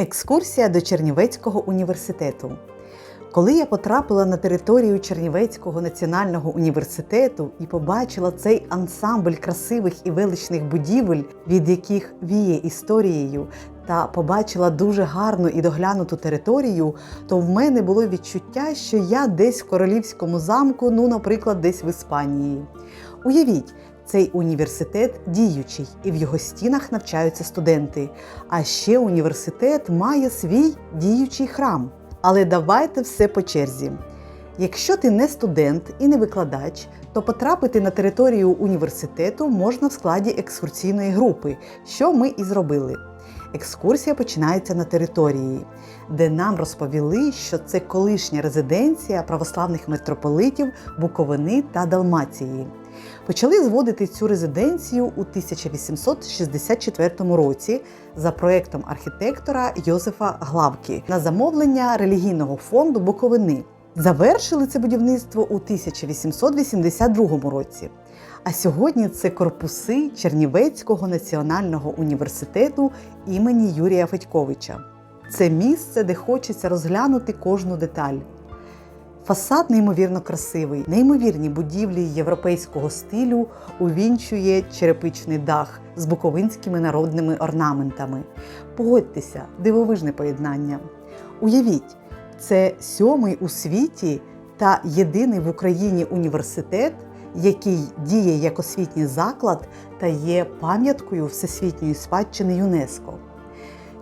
Екскурсія до Чернівецького університету. Коли я потрапила на територію Чернівецького національного університету і побачила цей ансамбль красивих і величних будівель, від яких віє історією, та побачила дуже гарну і доглянуту територію, то в мене було відчуття, що я десь в королівському замку, ну, наприклад, десь в Іспанії. Уявіть, цей університет діючий, і в його стінах навчаються студенти. А ще університет має свій діючий храм. Але давайте все по черзі. Якщо ти не студент і не викладач, то потрапити на територію університету можна в складі екскурсійної групи, що ми і зробили. Екскурсія починається на території, де нам розповіли, що це колишня резиденція православних митрополитів Буковини та Далмації. Почали зводити цю резиденцію у 1864 році за проектом архітектора Йозефа Главки на замовлення релігійного фонду Буковини. Завершили це будівництво у 1882 році. А сьогодні це корпуси Чернівецького національного університету імені Юрія Федьковича. Це місце, де хочеться розглянути кожну деталь. Фасад неймовірно красивий, неймовірні будівлі європейського стилю увінчує черепичний дах з буковинськими народними орнаментами. Погодьтеся, дивовижне поєднання. Уявіть, це сьомий у світі та єдиний в Україні університет, який діє як освітній заклад та є пам'яткою всесвітньої спадщини ЮНЕСКО.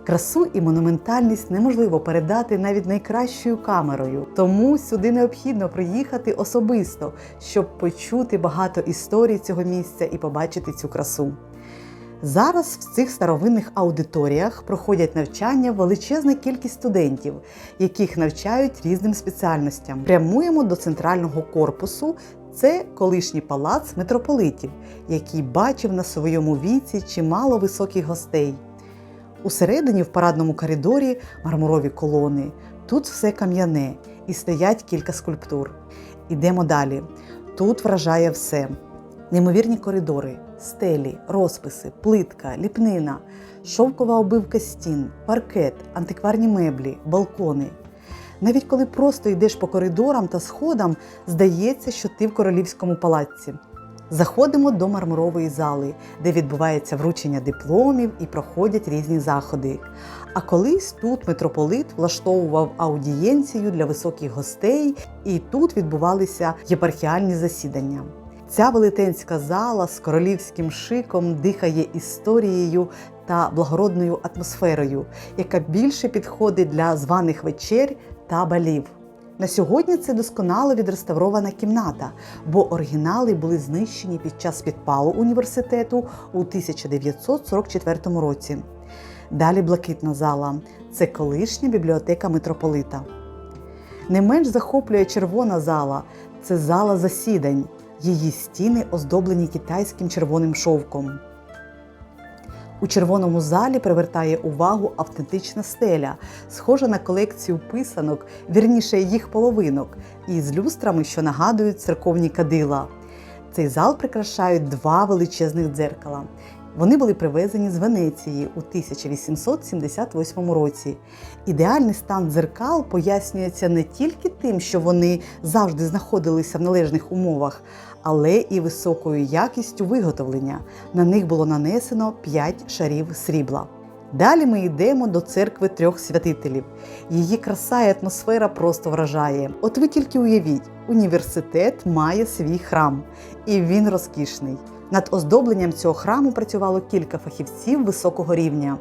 Красу і монументальність неможливо передати навіть найкращою камерою, тому сюди необхідно приїхати особисто, щоб почути багато історій цього місця і побачити цю красу. Зараз в цих старовинних аудиторіях проходять навчання величезна кількість студентів, яких навчають різним спеціальностям. Прямуємо до центрального корпусу. Це колишній палац митрополитів, який бачив на своєму віці чимало високих гостей. Усередині в парадному коридорі мармурові колони. Тут все кам'яне і стоять кілька скульптур. Ідемо далі. Тут вражає все: неймовірні коридори, стелі, розписи, плитка, ліпнина, шовкова обивка стін, паркет, антикварні меблі, балкони. Навіть коли просто йдеш по коридорам та сходам, здається, що ти в королівському палаці. Заходимо до мармурової зали, де відбувається вручення дипломів і проходять різні заходи. А колись тут митрополит влаштовував аудієнцію для високих гостей, і тут відбувалися єпархіальні засідання. Ця велетенська зала з королівським шиком дихає історією та благородною атмосферою, яка більше підходить для званих вечер та балів. На сьогодні це досконало відреставрована кімната, бо оригінали були знищені під час підпалу університету у 1944 році. Далі блакитна зала це колишня бібліотека митрополита. Не менш захоплює червона зала це зала засідань. Її стіни оздоблені китайським червоним шовком. У червоному залі привертає увагу автентична стеля, схожа на колекцію писанок, вірніше їх половинок, із люстрами, що нагадують церковні кадила. Цей зал прикрашають два величезних дзеркала. Вони були привезені з Венеції у 1878 році. Ідеальний стан дзеркал пояснюється не тільки тим, що вони завжди знаходилися в належних умовах, але і високою якістю виготовлення. На них було нанесено 5 шарів срібла. Далі ми йдемо до церкви трьох святителів. Її краса і атмосфера просто вражає. От ви тільки уявіть, університет має свій храм, і він розкішний. Над оздобленням цього храму працювало кілька фахівців високого рівня.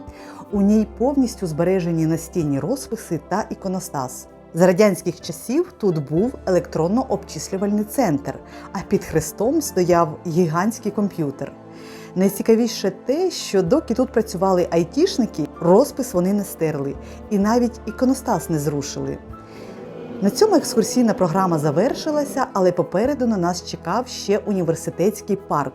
У ній повністю збережені настінні розписи та іконостас. За радянських часів тут був електронно-обчислювальний центр, а під хрестом стояв гігантський комп'ютер. Найцікавіше те, що доки тут працювали айтішники, розпис вони не стерли і навіть іконостас не зрушили. На цьому екскурсійна програма завершилася, але попереду на нас чекав ще університетський парк.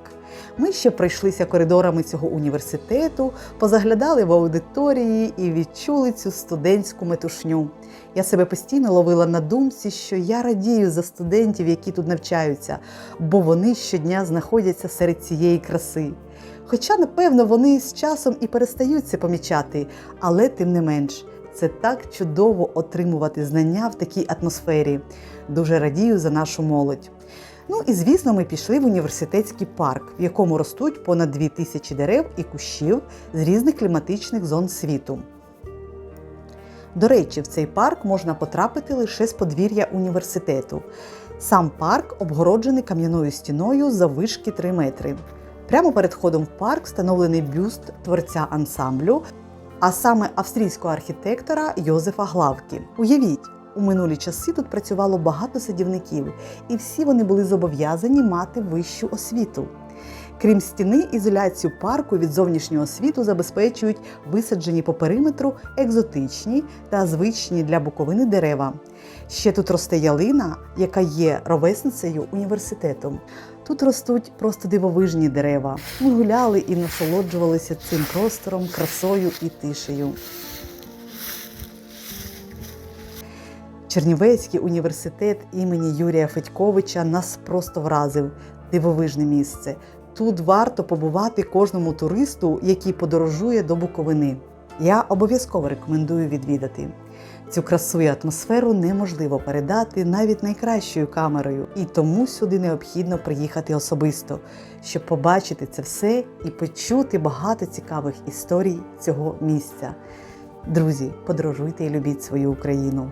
Ми ще пройшлися коридорами цього університету, позаглядали в аудиторії і відчули цю студентську метушню. Я себе постійно ловила на думці, що я радію за студентів, які тут навчаються, бо вони щодня знаходяться серед цієї краси. Хоча, напевно, вони з часом і перестають це помічати, але тим не менш, це так чудово отримувати знання в такій атмосфері. Дуже радію за нашу молодь. Ну і звісно, ми пішли в університетський парк, в якому ростуть понад 2000 дерев і кущів з різних кліматичних зон світу. До речі, в цей парк можна потрапити лише з подвір'я університету. Сам парк обгороджений кам'яною стіною заввишки 3 метри. Прямо перед входом в парк встановлений бюст творця ансамблю, а саме австрійського архітектора Йозефа Главки. Уявіть, у минулі часи тут працювало багато садівників, і всі вони були зобов'язані мати вищу освіту. Крім стіни, ізоляцію парку від зовнішнього світу забезпечують висаджені по периметру екзотичні та звичні для Буковини дерева. Ще тут росте ялина, яка є ровесницею університету. Тут ростуть просто дивовижні дерева. Ми гуляли і насолоджувалися цим простором, красою і тишею. Чернівецький університет імені Юрія Федьковича нас просто вразив. Дивовижне місце. Тут варто побувати кожному туристу, який подорожує до Буковини. Я обов'язково рекомендую відвідати. Цю красу і атмосферу неможливо передати навіть найкращою камерою, і тому сюди необхідно приїхати особисто, щоб побачити це все і почути багато цікавих історій цього місця. Друзі, подорожуйте і любіть свою Україну.